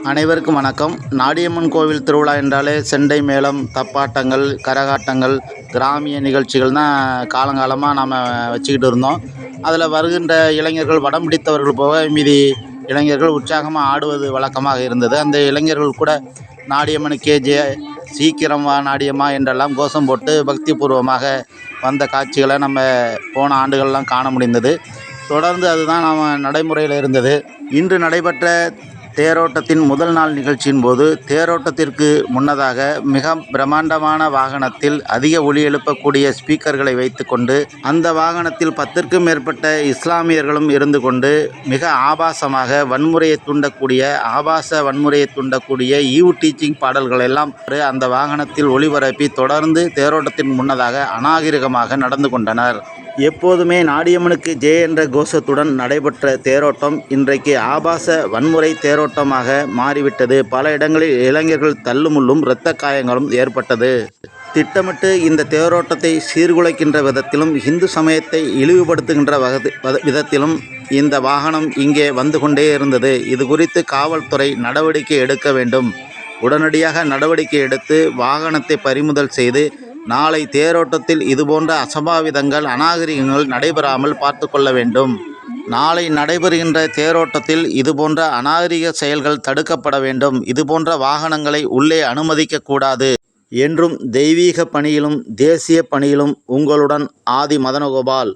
அனைவருக்கும் வணக்கம். நாடியம்மன் கோவில் திருவிழா என்றாலே செண்டை மேளம் தப்பாட்டங்கள் கரகாட்டங்கள் கிராமிய நிகழ்ச்சிகள் தான் காலங்காலமாக நாம் வச்சுக்கிட்டு இருந்தோம். அதில் வருகின்ற இளைஞர்கள் வடம் பிடித்தவர்கள் போக மீதி இளைஞர்கள் உற்சாகமாக ஆடுவது வழக்கமாக இருந்தது. அந்த இளைஞர்கள் கூட நாடியம்மனுக்கே ஜெய சீக்கிரம் வா நாடியம்மா என்றெல்லாம் கோஷம் போட்டு பக்திபூர்வமாக வந்த காட்சிகளை நம்ம போன ஆண்டுகள்லாம் காண முடிந்தது. தொடர்ந்து அதுதான் நாம் நடைமுறையில் இருந்தது. இன்று நடைபெற்ற தேரோட்டத்தின் முதல் நாள் நிகழ்ச்சியின் போது தேரோட்டத்திற்கு முன்னதாக மிக பிரம்மாண்டமான வாகனத்தில் அதிக ஒலி எழுப்பக்கூடிய ஸ்பீக்கர்களை வைத்துக்கொண்டு அந்த வாகனத்தில் பத்திற்கும் மேற்பட்ட இஸ்லாமியர்களும் இருந்து கொண்டு மிக ஆபாசமாக வன்முறையை தூண்டக்கூடிய ஆபாச வன்முறையை தூண்டக்கூடிய ஈவு டீச்சிங் பாடல்கள் எல்லாம் அந்த வாகனத்தில் ஒளிபரப்பி தொடர்ந்து தேரோட்டத்தின் முன்னதாக அநாகரிகமாக நடந்து கொண்டனர். எப்போதுமே நாடியம்மனுக்கு ஜெய என்ற கோஷத்துடன் நடைபெற்ற தேரோட்டம் இன்றைக்கு ஆபாச வன்முறை தேரோட்டமாக மாறிவிட்டது. பல இடங்களில் இளைஞர்கள் தள்ளுமுள்ளும் இரத்த காயங்களும் ஏற்பட்டது. திட்டமிட்டு இந்த தேரோட்டத்தை சீர்குலைக்கின்ற விதத்திலும் இந்து சமயத்தை இழிவுபடுத்துகின்ற விதத்திலும் இந்த வாகனம் இங்கே வந்து கொண்டே இருந்தது. இது குறித்து காவல்துறை நடவடிக்கை எடுக்க வேண்டும். உடனடியாக நடவடிக்கை எடுத்து வாகனத்தை பறிமுதல் செய்து நாளை தேரோட்டத்தில் இதுபோன்ற அசம்பாவிதங்கள் அநாகரிகங்கள் நடைபெறாமல் பார்த்து கொள்ள வேண்டும். நாளை நடைபெறுகின்ற தேரோட்டத்தில் இதுபோன்ற அநாகரிக செயல்கள் தடுக்கப்பட வேண்டும். இதுபோன்ற வாகனங்களை உள்ளே அனுமதிக்கக்கூடாது என்றும் தெய்வீக பணியிலும் தேசிய பணியிலும் உங்களுடன் ஆதி மதனகோபால்